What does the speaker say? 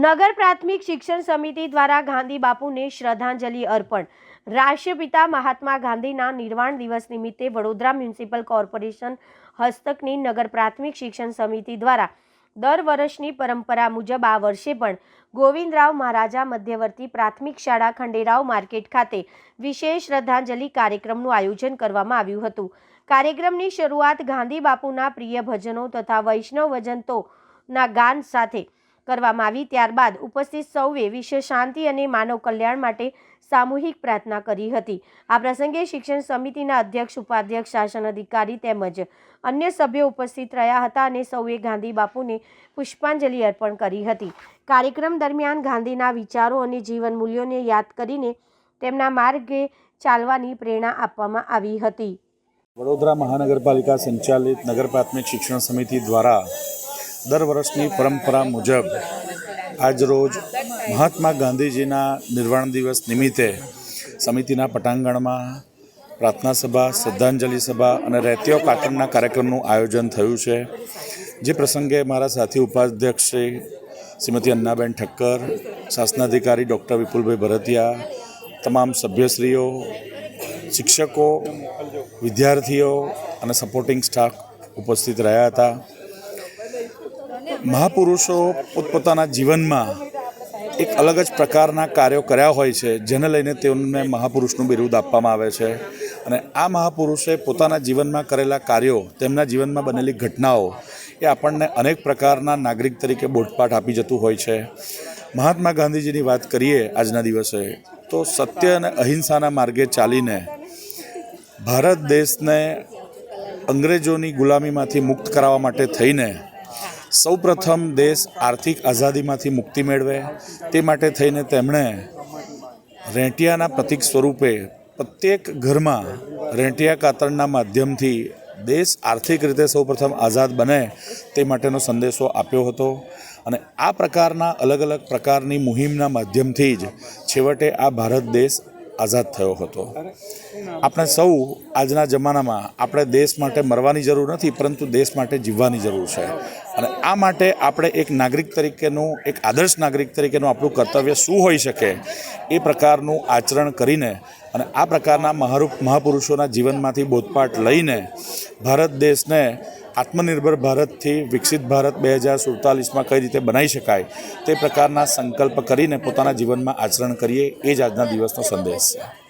નગર પ્રાથમિક શિક્ષણ સમિતિ દ્વારા ગાંધી બાપુને શ્રદ્ધાંજલિ અર્પણ. રાષ્ટ્રપિતા મહાત્મા ગાંધીના નિર્વાણ દિવસ નિમિત્તે વડોદરા મ્યુનિસિપલ કોર્પોરેશન હસ્તકની નગર પ્રાથમિક શિક્ષણ સમિતિ દ્વારા દર વર્ષની પરંપરા મુજબ આ વર્ષે પણ ગોવિંદરાવ મહારાજા મધ્યવર્તી પ્રાથમિક શાળા ખંડેરાવ માર્કેટ ખાતે વિશેષ શ્રદ્ધાંજલિ કાર્યક્રમનું આયોજન કરવામાં આવ્યું હતું. કાર્યક્રમની શરૂઆત ગાંધી બાપુના પ્રિય ભજનો તથા વૈષ્ણવ ભજનતોના ગાન સાથે કરવામાં આવી ત્યારબાદ ઉપસ્થિત સૌએ વિશ્વ શાંતિ અને માનવ કલ્યાણ માટે સામૂહિક પ્રાર્થના કરી હતી. આ પ્રસંગે શિક્ષણ સમિતિના અધ્યક્ષ, ઉપાધ્યક્ષ, શાસન અધિકારી તેમજ અન્ય સભ્યો ઉપસ્થિત રહ્યા હતા અને સૌએ ગાંધી બાપુને પુષ્પાંજલિ અર્પણ કરી હતી. કાર્યક્રમ દરમિયાન ગાંધીના વિચારો અને જીવન મૂલ્યોને યાદ કરીને તેમના માર્ગે ચાલવાની પ્રેરણા આપવામાં આવી હતી. વડોદરા મહાનગરપાલિકા સંચાલિત નગર પ્રાથમિક શિક્ષણ સમિતિ દ્વારા દર વર્ષની પરંપરા મુજબ આજરોજ મહાત્મા ગાંધીજીના નિર્વાણ દિવસ નિમિત્તે સમિતિના પટાંગણમાં પ્રાર્થના સભા, શ્રદ્ધાંજલિ સભા અને રહેતીઓ કાકરના કાર્યક્રમનું આયોજન થયું છે. જે પ્રસંગે મારા સાથી ઉપાધ્યક્ષ શ્રી શ્રીમતી અન્નાબેન ઠક્કર, શાસનાધિકારી ડૉક્ટર વિપુલભાઈ ભરતિયા, તમામ સભ્યશ્રીઓ, શિક્ષકો, વિદ્યાર્થીઓ અને સપોર્ટિંગ સ્ટાફ ઉપસ્થિત રહ્યા હતા. મહાપુરુષો પોતપોતાના જીવનમાં એક અલગ જ પ્રકારના કાર્યો કર્યા હોય છે, જેને લઈને તેઓને મહાપુરુષનું બિરુદ આપવામાં આવે છે. અને આ મહાપુરુષે પોતાના જીવનમાં કરેલા કાર્યો, તેમના જીવનમાં બનેલી ઘટનાઓ, એ આપણને અનેક પ્રકારના નાગરિક તરીકે બોધપાઠ આપી જતું હોય છે. મહાત્મા ગાંધીજીની વાત કરીએ આજના દિવસે, તો સત્ય અને અહિંસાના માર્ગે ચાલીને ભારત દેશને અંગ્રેજોની ગુલામીમાંથી મુક્ત કરાવવા માટે થઈને સૌપ્રથમ દેશ આર્થિક આઝાદીમાંથી મુક્તિ મેળવે. તે માટે થઈને તેમણે રેંટિયાના પ્રતિક સ્વરૂપે પ્રત્યેક ઘરમાં રેંટિયા કાતરના માધ્યમથી દેશ આર્થિક રીતે સૌપ્રથમ આઝાદ બને તે માટેનો સંદેશો આપ્યો હતો. અને આ પ્રકારના અલગ અલગ પ્રકારની મુહિમના માધ્યમથી જ છેવટે આ ભારત દેશ આઝાદ થયો હતો. આપણે સૌ આજના જમાનામાં આપણે દેશ માટે મરવાની જરૂર નથી, પરંતુ દેશ માટે જીવવાની જરૂર છે. અને આ માટે આપણે એક નાગરિક તરીકેનું, એક આદર્શ નાગરિક તરીકેનું આપણું કર્તવ્ય શું હોઈ શકે એ પ્રકારનું આચરણ કરીને અને આ પ્રકારના મહારૂપ મહાપુરુષોના જીવનમાંથી બોધપાઠ લઈને ભારત દેશને આત્મનિર્ભર ભારતથી વિકસિત ભારત બે હજાર સુડતાલીસમાં કઈ રીતે બનાવી શકાય તે પ્રકારના સંકલ્પ કરીને પોતાના જીવનમાં આચરણ કરીએ એ જ આજના દિવસનો સંદેશ છે.